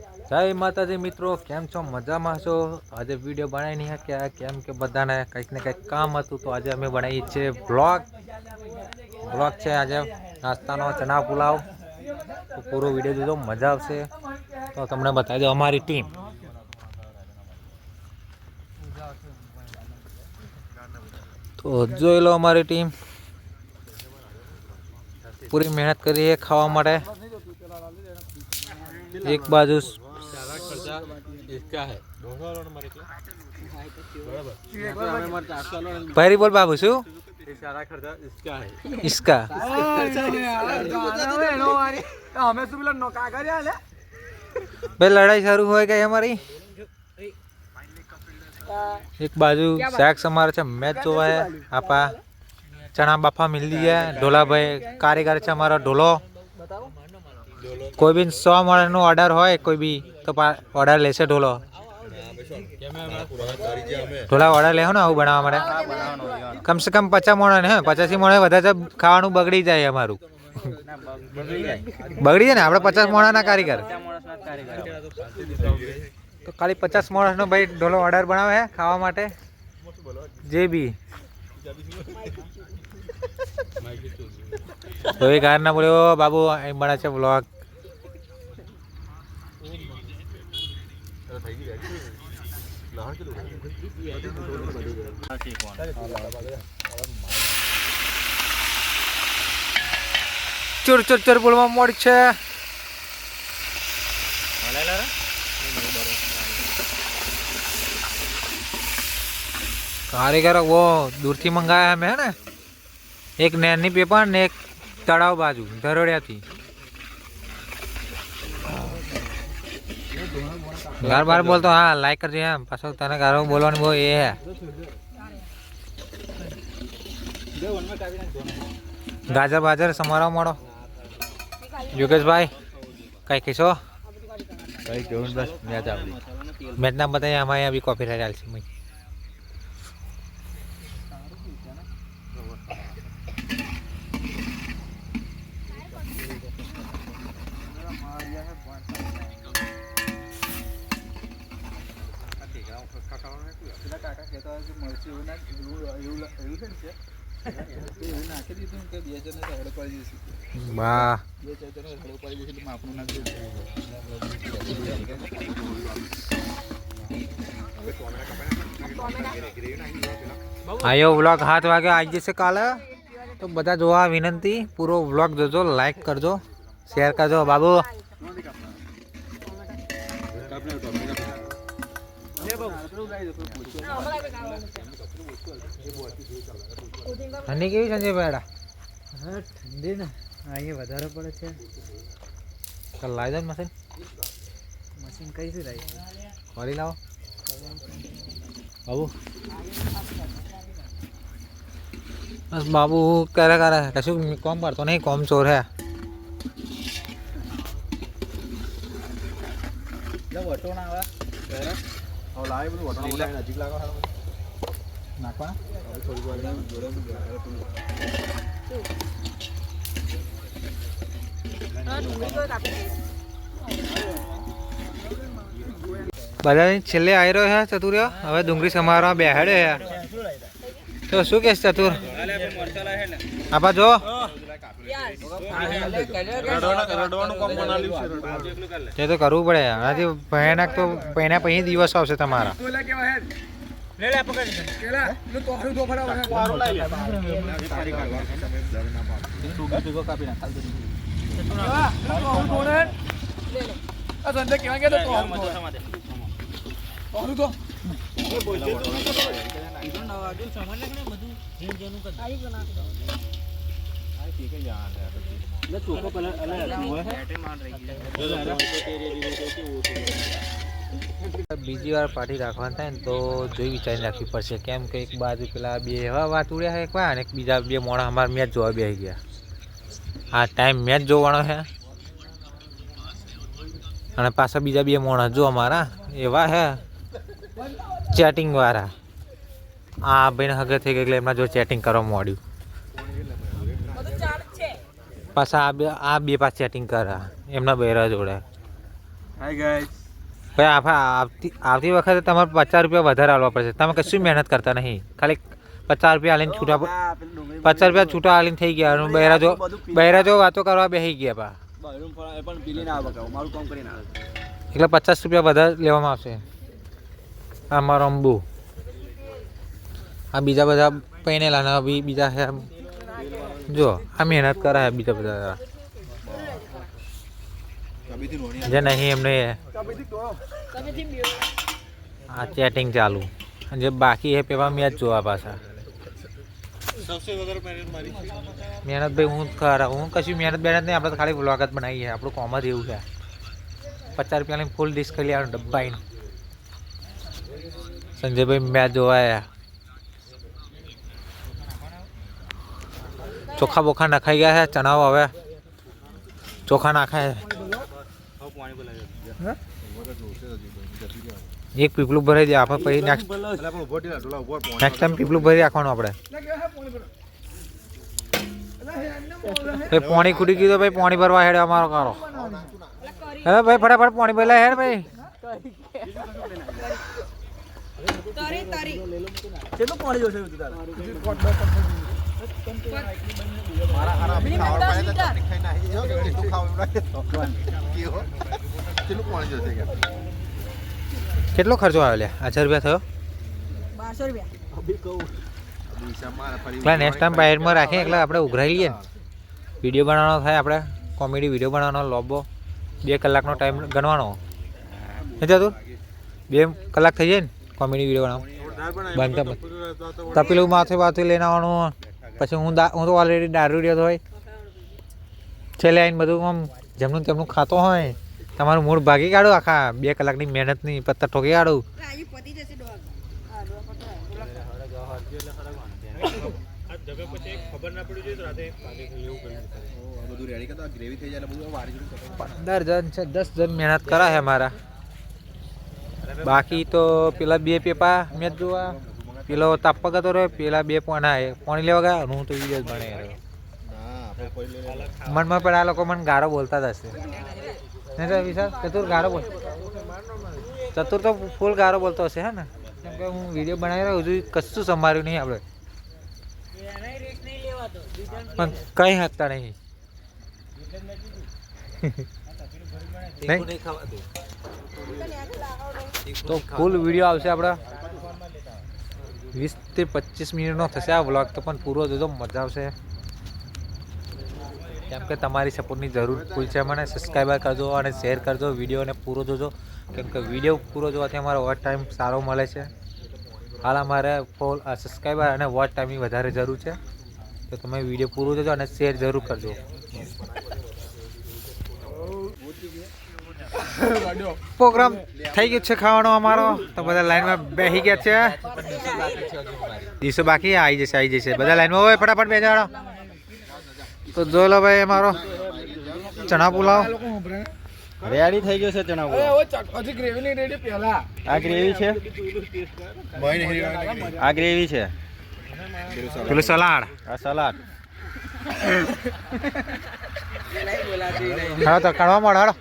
જય માતાજી મિત્રો, કેમ છો? મજામાં છો? આજે વીડિયો બનાવી નહીં શક્યા. કેમ કે બધાને કંઈક ને કંઈક કામ હતું, તો આજે અમે બનાવીએ છીએ બ્લોગ બ્લોગ છે આજે. નાસ્તાનો ચના પુલાવ. તો પૂરો વીડિયો જોજો, મજા આવશે. તો તમને બતાવી દો અમારી ટીમ તો જોઈ લો અમારી ટીમ પૂરી મહેનત કરીએ ખાવા માટે. એક બાજુ પહેરી બોલ બાબુ શું ઇસકા બે લડાઈ શરૂ હોય કે અમારી એક બાજુ સેક્સ અમારે છે મેચ જોવા આપા ચણા બાફા મિલી ગયા ઢોલાભાઈ કારીગર છે અમારો ઢોલો કોઈ બી સો મણનો ઓર્ડર હોય, કોઈ બી, તો ઓર્ડર લેશે ઢોલો. ઢોલા ઓર્ડર લેવો ને આવું બનાવવા માટે. કમસે કમ પચાસ મણ ને પચાસી મણ વધારે ખાવાનું બગડી જાય અમારું. બગડી જાય ને, આપણે પચાસ મોણાના કારીગર. તો ખાલી પચાસ માણસનો ભાઈ ઢોલો ઓર્ડર બનાવે હે, ખાવા માટે. જે બી. તો એ કાર ના બોલ્યો, બાબુ, અહીં મળે છે બ્લોગ ચૂર, ચોર ચોર બોલવા મોડ છે. કારીગર વો દૂરથી મંગાયા મેં ને? એક નેરની પેપર ને એક તળાવ બાજુ, ધરોડિયાથી. ગાર બાર બોલતો હા લાઈક કરજે એમ. પાછો તને ગારો બોલવાનું બહુ એ હે. ગાજર બાજર સમારવા મળો. યોગેશભાઈ કઈ કહીશો? કઈ કેવું બસ મેચ ના બતાવીએ અમારે અહીંયા બી કોપી રાઈટ છે. એવું ના એવું એવું એવું છે ને છે એવું નાખી દીધું કે બે જણ હળો પડી જશે વાહ બે ચાર જણ હળો પડી જશે એટલે માપનું નાખી આયો વ્લોગ સાત વાગે આવી જશે કાલે તો બધા જોવા વિનંતી પૂરો વ્લોગ જોજો લાઈક કરજો શેર કરજો બાબુ ઠંડી કેવી સંજય ભાઈડા હા ઠંડી ને. અહીંયા વધારે પડે છે. ચાલ લાવી દો મશીન મશીન કઈ શું લાવી ફરી લાવો. બાબુ. બસ બાબુ કરે કરે. કશું કોમ કરતો નહીં કોમ ચોર હે. વટોણા આવે. લાવે બધું વટોણા નજીક લાગે હાલો. બધા છેલ્લે આવી રહ્યો છે ચતુર્ય હવે ડુંગળી સમારવા બેહાડ્યો છે તો શું કહેશ ચતુર? આપા જો. તે તો કરવું પડે આનાથી ભયાનક તો પહેના પછી દિવસ આવશે તમારા. લે લે પકડ કેલા નું તો હરું તો ફરાવ વારો લઈ લે તારી કાઢવા તમે ડર ના પાડ ડુગી ડુગો કાપી ના ખાલ દે કેલા તો હરું તો લે લે આ ધંધે કેવા ગયા તો હરું તો હરું તો ચોખ્ખો પેલા અલગ હોય બીજી વાર પાર્ટી રાખવાની થાય ને તો જોઈ વિચારીને રાખવી પડશે. કેમ કે એક બાજુ પેલા બે એવા વાત ઉડ્યા છે એકવાર અને એક બીજા બે મોણા અમારા મેચ જોવા બે ગયા. આ ટાઈમ મેચ જોવાનો છે. અને પાછા બીજા બે મોણા જો અમારા, એવા હે ચેટિંગ વાળા. આ ભાઈને હગે થઈ ગઈ એટલે એમના જો ચેટિંગ કરવા માંડ્યું પાછા આ બે આ બે પાસ ચેટિંગ કરા. એમના બેરા જોડે. હાય ગાઈસ ભાઈ આવતી આવતી વખતે તમારે પચાસ રૂપિયા વધારે આવવા પડશે. તમે કશું મહેનત કરતા નહીં. ખાલી પચાસ રૂપિયા આલીને છૂટા પચાસ રૂપિયા છૂટા આલીને થઈ ગયા. અને બહેરા જો બહેરા જો વાતો કરવા બેસી ગયા બા એટલે પચાસ રૂપિયા વધારે લેવામાં આવશે. આ મારો અંબુ. આ બીજા બધા પૈને ને બી બીજા છે. જો આ મહેનત કરાય બીજા બધા. જે નહીં એમને આ ચેટિંગ ચાલુ. અને જે બાકી છે પેવા મેચ જોવા પાછા. મહેનત ભાઈ હું ખરા. હું કશું મહેનત બેનત નહીં આપણે ખાલી વ્લોગ જ બનાવીએ. આપણું કોમ જ એવું છે. પચાસ રૂપિયા લઈને ફૂલ ડિશ કરી આવ્યો ડબ્બાઈને. સંજયભાઈ મેચ જોવા આવ્યા ચોખા બોખા નખાઈ ગયા છે ચણાવ હવે. ચોખા નાખાય એક પીપલું ભરાઈ દે આપણે પછી નેક્સ્ટ નેક્સ્ટ ટાઈમ પીપલું ભરી રાખવાનું આપણે ભાઈ પાણી ખૂટી ગયું તો ભાઈ પાણી ભરવા હેડે અમારો કારો હે ભાઈ ફટાફટ પાણી ભરેલા હેડ ભાઈ તારી તારી કેટલું પાણી જોશે તારે કેટલો ખર્ચો આવ્યો લે? હજાર રૂપિયા થયો? બારસો રૂપિયા. નેક્સ્ટ ટાઈમ બાઇટમાં રાખીએ એટલે આપણે ઉઘરાઈ લઈએ. વીડિયો બનાવવાનો થાય આપણે. કોમેડી વીડિયો બનાવવાનો લોબો. બે કલાકનો ટાઈમ ગણવાનો. નહીં તું? બે કલાક થઈ જાય ને? કોમેડી વીડિયો બનાવો બંધ તપેલું માથે માથે લઈને આવવાનું. પછી હું હું તો ઓલરેડી દારૂ રહ્યો હોય. છેલ્લે આવીને બધું આમ જેમનું તેમનું ખાતો હોય તમારું મૂળ ભાગી કાઢો આખા બે કલાકની મહેનતની પત્તર ઠોકી કાઢું. રાજુ પતી જશે ડોગ હા ડોગ પતો બધું રેડી કરતા ગ્રેવી થઈ જાય એટલે બધું વારી જોડી કરતા પંદર જણ છે દસ જણ મહેનત કરા છે મારા. બાકી તો પેલા બે પેપા મેચ જોવા. પેલો તાપક હતો રહ્યો પેલા બે પોણા એ. પોણી લેવા ગયા હું તો વીડિયો જ ભણે રહ્યો. મનમાં પણ આ લોકો મને ગારો બોલતા જ હશે. નહીં તો વિશાલ ચતુર ગારો બોલ. ચતુર તો ફૂલ ગારો બોલતો હશે હે ને? કેમ કે હું વીડિયો બનાવી રહ્યો હજુ કશું સંભાળ્યું નહીં આપણે. પણ કઈ હકતા નહીં. નહીં? તો ફૂલ વીડિયો આવશે આપણા. વીસથી પચીસ મિનિટનો થશે આ વ્લોગ તો પણ પૂરો જોજો મજા આવશે. કેમ કે તમારી સપોર્ટની જરૂર ફૂલ છે. મને સબસ્ક્રાઈબર કરજો અને શેર કરજો વિડીયોને પૂરો જોજો. કેમ કે વીડિયો પૂરો જોવાથી અમારો વોચ ટાઈમ સારો મળે છે. હાલ અમારે ફોલ સબસ્ક્રાઈબર અને વોચ ટાઈમની વધારે જરૂર છે. તો તમે વીડિયો પૂરો જોજો અને શેર જરૂર કરજો. પ્રોગ્રામ થઈ ગયો છે ખાવાનો અમારો. તો બધા લાઈનમાં બેસી ગયા છે. દિવસો બાકી? આવી જશે આવી જશે. બધા લાઈનમાં હોય? ફટાફટ બેસાડો તો જોઈ લો ભાઈ અમારો ચણા પુલાવ. રેડી થઈ ગયો છે ચણા હજી ગ્રેવી નહીં રેડી પહેલા. આ ગ્રેવી છે? આ ગ્રેવી છે. પેલું સલાડ. આ સલાડ. હા તો કાઢવા મળો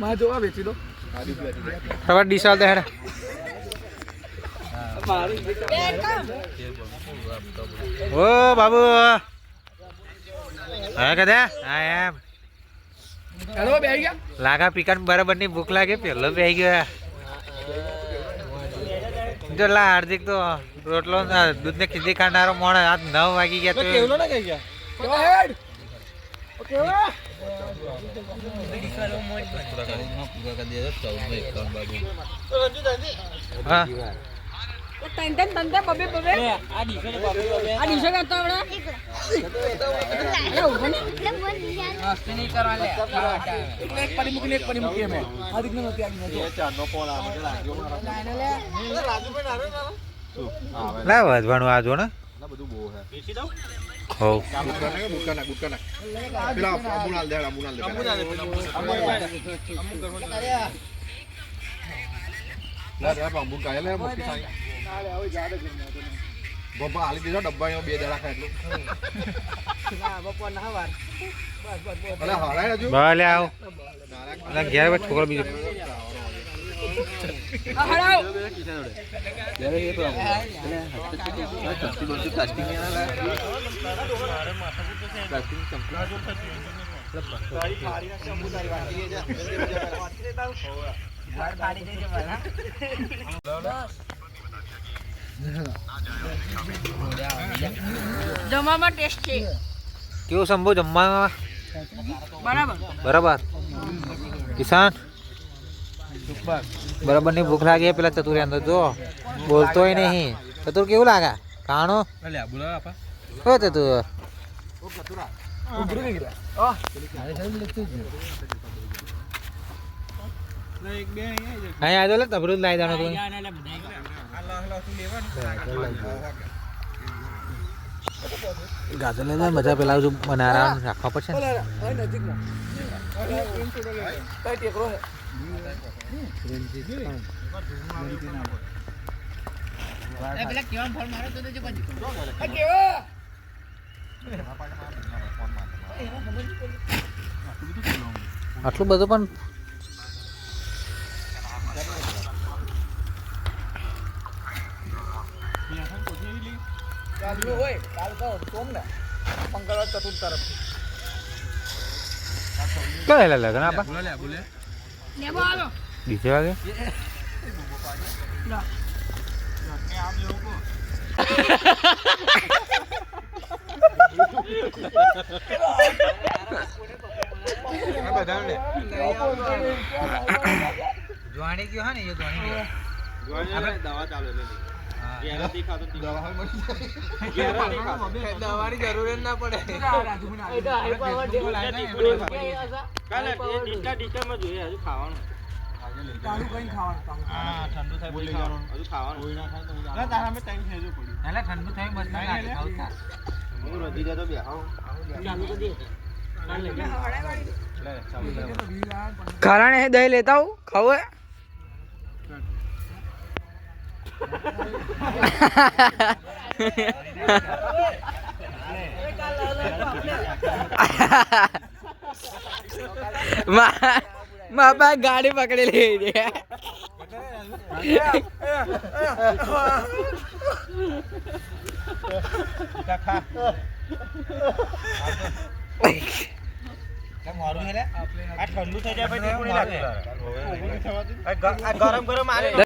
માં જોવા વેચી દો. ફટાફટ આલ દે હેડે ઓ બાબુ હા કદે હા એમ હેલો બે ગયા લાગા પીકન બરાબરની ભૂખ લાગે પેલો બેહી ગયો જો લા હાર્દિક તો રોટલો દૂધ ને ખીચડી ખાનારો મોણ આજ નવ વાગી ગયા તો ના કઈ ગયા હેડ ઓકે હા ત્રણ ત્રણ ત્રણ ત્રણ બબે બબે આ ડીશો કરતો આપણે અરે ઊભો ને. એક પડી મૂકીને એક પડી મૂકી મેં આ દીકને નથી આવી જો ચારનો ફોન આવે લાઈનો લે ના વધવાનું આ જો ના બધું બહુ હે હો ગુટકા નાખ ગુટકા નાખ પેલા અમુનાલ દે અમુનાલ દે અમુનાલ દે લા રે બાબુ કાય લે મોટી સાઈ પપ્પા હાલી દીધો ડબ્બા બે દડા ખાય એટલું ભલે હરાય હજુ ભલે આવ ઘેર છોકરો બીજો. જમવામાં ટેસ્ટ છે. કેવું શંભુ જમવામાં? બરાબર. બરાબર. કિસાન? બરાબરની ભૂખ લાગી પેલા ચતુર અંદર જો બોલતોય નહીં. ચતુર કેવું લાગે? કાણો? હો ચતુર? અહીં આજો જ તું. ગાજર મજા પેલા હજુ બનારા રાખવા પડશે આટલું બધું પણ કઈ લગન આપા? લેવો આલો બીજે વાગે? જોવાની ગયો હા ને એ જોવાની દવા ચાલુ દવાની જરૂર જ ના પડે. કાલે એ ડીસ્ટા જોઈએ. હજુ ખાવાનું. હા ઠંડુ થાય પછી ખાવાનું. હજુ ખાવાનું. ના તારા અમે ટાઈમ થઈ જવું પડ્યું એટલે ઠંડુ થયું બસ ના લાગે ખાવું હું રજી જતો બે આવો કારણ હે દહીં લેતા હું ખાવું હે? મા બા ગાડી પકડી લઈ આ ગરમ ગરમ આલે